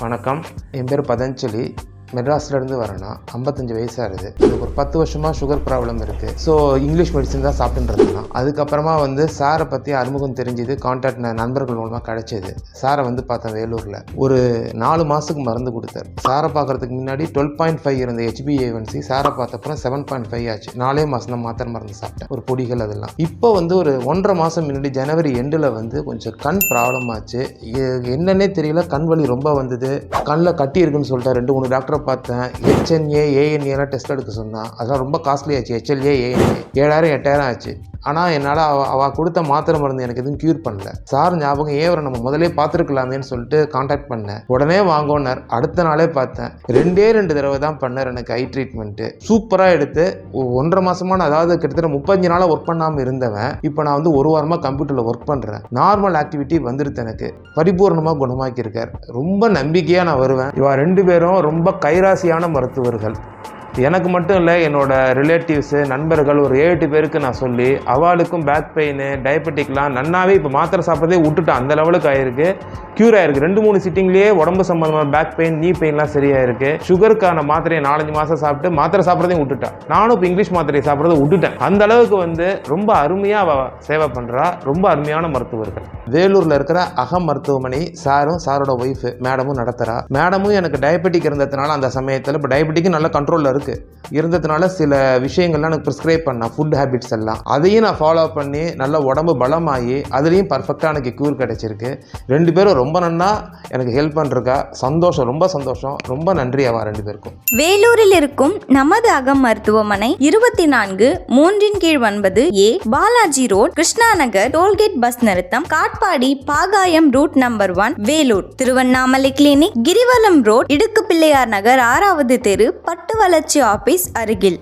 வணக்கம். என் பேர் பதஞ்சலி. மெட்ராஸ்லேருந்து வரேன்னா ஐம்பத்தஞ்சு வயசாகுது. எனக்கு ஒரு பத்து வருஷமாக சுகர் ப்ராப்ளம் இருக்குது ஸோ இங்கிலீஷ் மெடிசன் தான் சாப்பிட்டுருந்தேன் அதுக்கப்புறமா வந்து சாரை பற்றி அறிமுகம் தெரிஞ்சுது கான்டாக்ட் நண்பர்கள் மூலமாக கிடைச்சது. சாரை வந்து பார்த்தேன் வேலூரில். ஒரு நாலு மாதத்துக்கு மருந்து கொடுத்தார். சாரை பார்க்கறதுக்கு முன்னாடி டுவெல் பாயிண்ட் ஃபைவ் இருந்த ஹெச்பிஏவன்சி சாரை பார்த்தப்பறம் செவன் பாயிண்ட் ஃபைவ் ஆச்சு. நாலே மாதம் தான் மாத்திரை மருந்து சாப்பிட்டேன். ஒரு பொடிகள் அதெல்லாம். இப்போ வந்து ஒரு ஒன்றரை மாதம் முன்னாடி ஜனவரி எண்டில் வந்து கொஞ்சம் கண் ப்ராப்ளம் ஆச்சு. என்னன்னே தெரியல. கண் வலி ரொம்ப வந்தது. கண்ணில் கட்டி இருக்குன்னு சொல்லிட்டு ரெண்டு மூணு டாக்டர் பார்த்தேன். ஹெச்என்ஏ ஏஎன்ஏலாம் டெஸ்ட் எடுக்க சொன்னான். அதெல்லாம் ரொம்ப காஸ்ட்லி ஆச்சு. ஹெச்எல்ஏ ஏஎன்ஏ ஏழாயிரம் எட்டாயிரம் ஆச்சு. ஆனால் என்னால் அவ அவள் கொடுத்த மாத்திரை மருந்து எனக்கு எதுவும் க்யூர் பண்ணல. சார் ஞாபகம் ஏன் அவரை நம்ம முதலே பார்த்துருக்கலாமேன்னு சொல்லிட்டு காண்டாக்ட் பண்ணேன். உடனே வாங்கோன்னார் அடுத்த நாளே பார்த்தேன். ரெண்டே ரெண்டு தடவை தான் பண்ணார் எனக்கு ஐ ட்ரீட்மெண்ட்டு சூப்பராக எடுத்து ஒன்றரை மாதமான அதாவது கிட்டத்தட்ட முப்பஞ்சு நாளாக ஒர்க் பண்ணாமல் இருந்தவன். இப்போ நான் வந்து ஒரு வாரமாக கம்ப்யூட்டரில் ஒர்க் பண்ணுறேன் நார்மல் ஆக்டிவிட்டி வந்துடுது எனக்கு. பரிபூர்ணமாக குணமாக்கியிருக்கார். ரொம்ப நம்பிக்கையாக நான் வருவேன். இவா ரெண்டு பேரும் ரொம்ப கைராசியான மருத்துவர்கள். எனக்கு மட்டும் இல்லை என்னோட ரிலேட்டிவ்ஸு நண்பர்கள் ஒரு ஏழு எட்டு பேருக்கு நான் சொல்லி அவளுக்கும் பேக் பெயின் டயபெட்டிக்லாம் நன்னாவே இப்போ மாத்திரை சாப்பிட்றதே விட்டுட்டேன் அந்த லெவலுக்கு ஆயிருக்கு. க்யூர் ஆயிருக்கு. ரெண்டு மூணு சிட்டிங்லேயே உடம்பு சம்மந்தமான பேக் பெயின் நீ பெயின்லாம் சரியாயிருக்கு. சுகருக்கான மாத்திரையை நாலஞ்சு மாதம் சாப்பிட்டு மாத்திரை சாப்பிட்றதையும் விட்டுட்டேன் நானும் இப்போ இங்கிலீஷ் மாத்திரையை சாப்பிட்றதை விட்டுட்டேன். அந்த அளவுக்கு வந்து ரொம்ப அருமையாக அவ சேவை பண்ணுறா ரொம்ப அருமையான மருத்துவர்கள். வேலூரில் இருக்கிற அகம் மருத்துவமனை சாரும் சாரோட ஒய்ஃபு மேடமும் நடத்துகிறா மேடமும் எனக்கு டயபெட்டிக் இருந்ததுனால அந்த சமயத்தில் இப்போ டயபெட்டிக்கு நல்ல கண்ட்ரோலில் இருக்குது இருந்ததுனால சில விஷயங்கள்லாம் எனக்கு ப்ரிஸ்கிரைப் பண்ணேன். ஃபுட் ஹேபிட்ஸ் எல்லாம். அதையும் நான் ஃபாலோ பண்ணி நல்ல உடம்பு பலமாகி அதுலேயும் பர்ஃபெக்டாக எனக்கு க்யூர் கிடச்சிருக்கு. ரெண்டு பேரும் ரொம்ப நன்னா எனக்கு ஹெல்ப் பண்ணுறக்கா சந்தோஷம் ரொம்ப சந்தோஷம். ரொம்ப நன்றி அவா ரெண்டு பேருக்கும். வேலூரில் இருக்கும் நமது அகம் மருத்துவமனை இருபத்தி நான்கு மூன்றின் கீழ் ஒன்பது A Balaji road Krishna Nagar toll gate bus நிறுத்தம் Katpadi Bagayam route number one Vellore Tiruvannamalai clinic Girivalam road இடுக்கு பிள்ளையார் நகர் ஆறாவது தெரு பட்டு வளர்ச்சி ஆபீஸ் அருகில்.